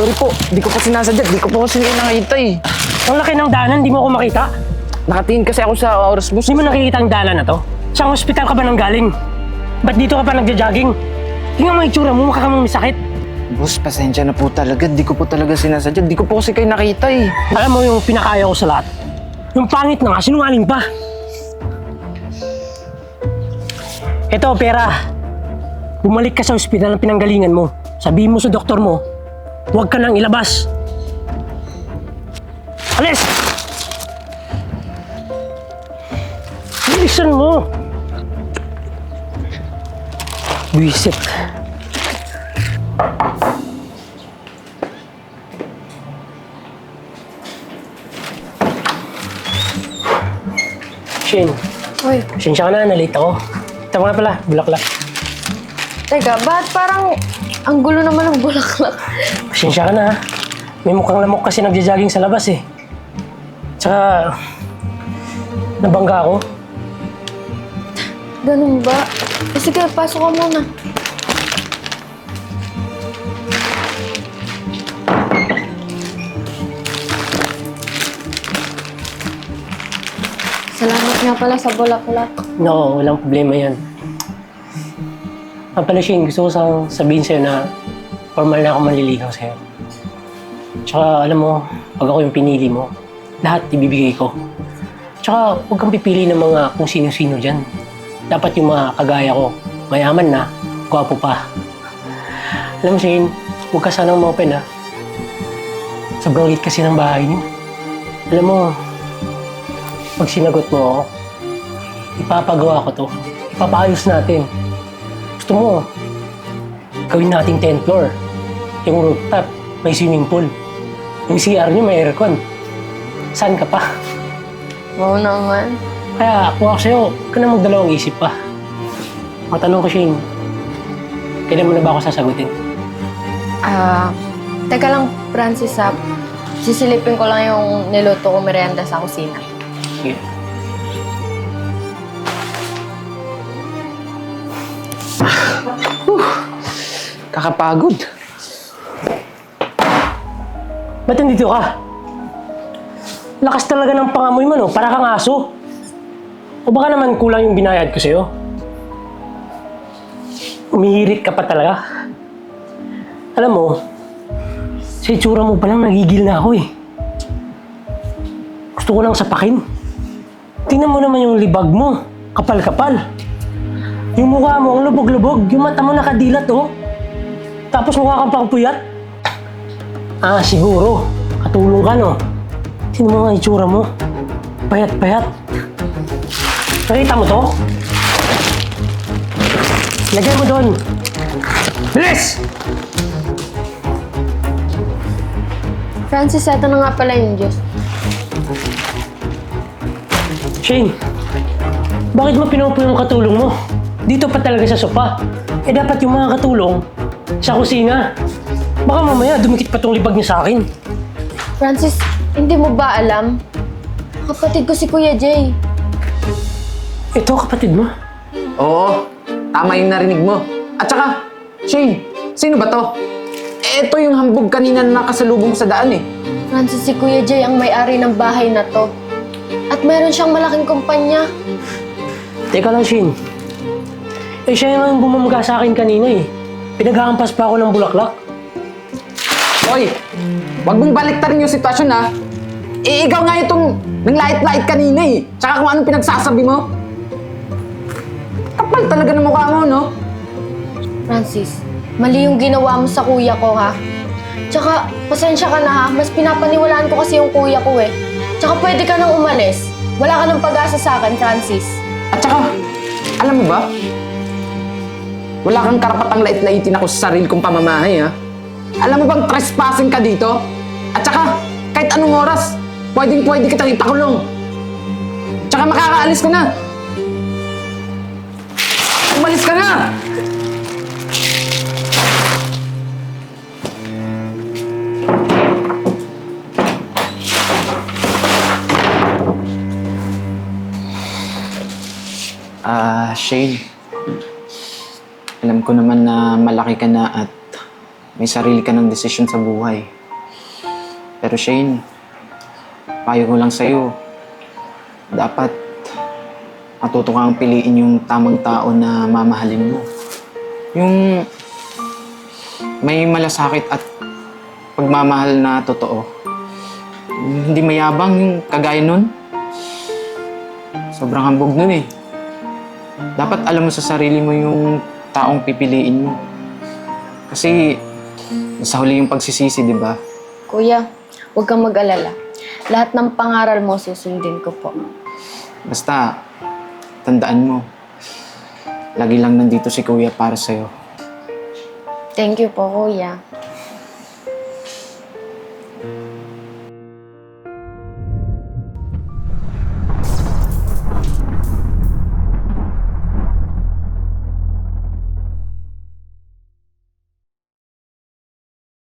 Sorry po, di ko po sinasadya. Di ko po kasi nakita eh. Ang laki ng daanan, di mo ako makita. Nakatingin kasi ako sa oras boss. Di mo nakikita ang daanan na to? Saan hospital ka ba nang galing? Ba't dito ka pa nagja-jogging? Tingnan mo yung itsura mo, mukha kang may sakit. Boss, pasensya na po talaga. Di ko po talaga sinasadya. Di ko po kasi kayo nakita eh. Alam mo yung pinakaya ko sa lahat? Yung pangit na nga, sinungaling pa. Ito, pera. Bumalik ka sa ospital ng pinanggalingan mo. Sabihin mo sa doktor mo, huwag ka nang ilabas. Alis! Bilisan mo! Buisit. Shane, Uy, pasensya ka na, nalate ako. Ito nga pala, bulaklak. teka, ba't parang ang gulo naman ng bulaklak? Pasensya ka na ha. May mukhang lamok kasi nagja-jogging sa labas eh. Tsaka, nabangga ako. Ganun ba? Eh, sige, pasok ka muna. Salamat nga pala sa bulaklak. No, walang problema yan. Ang pala Shane, gusto ko sang sabihin sa'yo na formal na ako manliligaw sa'yo. Tsaka alam mo, pag ako yung pinili mo, lahat ibibigay ko. Tsaka huwag kang pipili ng mga kung sino-sino dyan. Dapat yung mga kagaya ko, mayaman na, gwapo pa. Alam mo Shane, huwag ka sanang ma-open ha. Sobrang liit kasi ng bahay niyo. Alam mo, pag sinagot mo ako, ipapagawa ko to. Ipapaayos natin. Gusto mo, gawin natin 10th floor. Yung rooftop, may swimming pool. Yung CR niyo may aircon. Saan ka pa? Oo naman. Kaya kung ako sa'yo, huwag ka na magdalawang isip pa. Matanong ko, Shane, kailan mo na ba ako sasagutin? Ah, teka lang, Francis, ha? Sisilipin ko lang yung niluto ko merienda sa kusina. Sige. Kakapagod. Ba't nandito ka? Lakas talaga ng pangamoy mo, no? Para kang aso. O baka naman kulang yung binayad ko sa'yo? Umihirit ka pa talaga. Alam mo, sa itsura mo palang nagigil na ako eh. Gusto ko lang sapakin. Tingnan mo naman yung libag mo. Kapal-kapal. Yung mukha mo, ang lubog-lubog. Yung mata mo nakadilat, oh. Tapos mukha kang pangpuyat. Ah, siguro. Katulong ka, no? Sino mo nga itsura mo? Payat-payat. Nakita mo to? Lagay mo doon. Bilis! Francis, eto na nga pala yung Diyos. Shane, bakit mo pinupo yung katulong mo? Dito pa talaga sa sopa. Eh dapat yung mga katulong sa kusina. Baka mamaya dumikit pa tong libag niya sa akin. Francis, hindi mo ba alam? Kapatid ko si Kuya Jay. Ito kapatid mo. Oo, tama yung narinig mo. At saka, Shane, sino ba to? Ito yung hambog kanina na nakasalubong sa daan eh. Francis, si Kuya Jay ang may-ari ng bahay na to. At meron siyang malaking kumpanya. Teka lang, Shane. Eh siya yung bumamaga sa akin kanina eh. Pinaghahampas pa ako ng bulaklak. Hoy, wag mong baliktarin yung sitwasyon ha. Eh, ikaw nga itong nang light-light kanina eh. Tsaka kung anong pinagsasabi mo. Kapal talaga ng mukha mo, no? Francis, mali yung ginawa mo sa kuya ko, ha? Tsaka, pasensya ka na, ha? Mas pinapaniwalaan ko kasi yung kuya ko, eh. Tsaka pwede ka nang umalis. Wala ka ng pag-asa sa akin, Francis. At saka, alam mo ba? Wala kang karapatang lait-laitin ako sa sarili kong pamamahay, ha? Alam mo bang trespassing ka dito? At saka, kahit anong oras, pwedeng pwede kitang ipakulong. Tsaka makakaalis ka na. Umalis ka na! Ah, Shane. Alam ko naman na malaki ka na at may sarili ka ng desisyon sa buhay. Pero Shane, payo ko lang sa'yo, dapat matuto kang piliin yung tamang tao na mamahalin mo. Yung may malasakit at pagmamahal na totoo. Hindi mayabang yung kagaya nun. Sobrang hambog nun eh. Dapat alam mo sa sarili mo yung taong pipiliin mo. Kasi sa huli yung pagsisisi, di ba? Kuya, huwag kang mag-alala. Lahat ng pangaral mo susundin ko po. Basta, tandaan mo, lagi lang nandito si Kuya para sa'yo. Thank you po, kuya.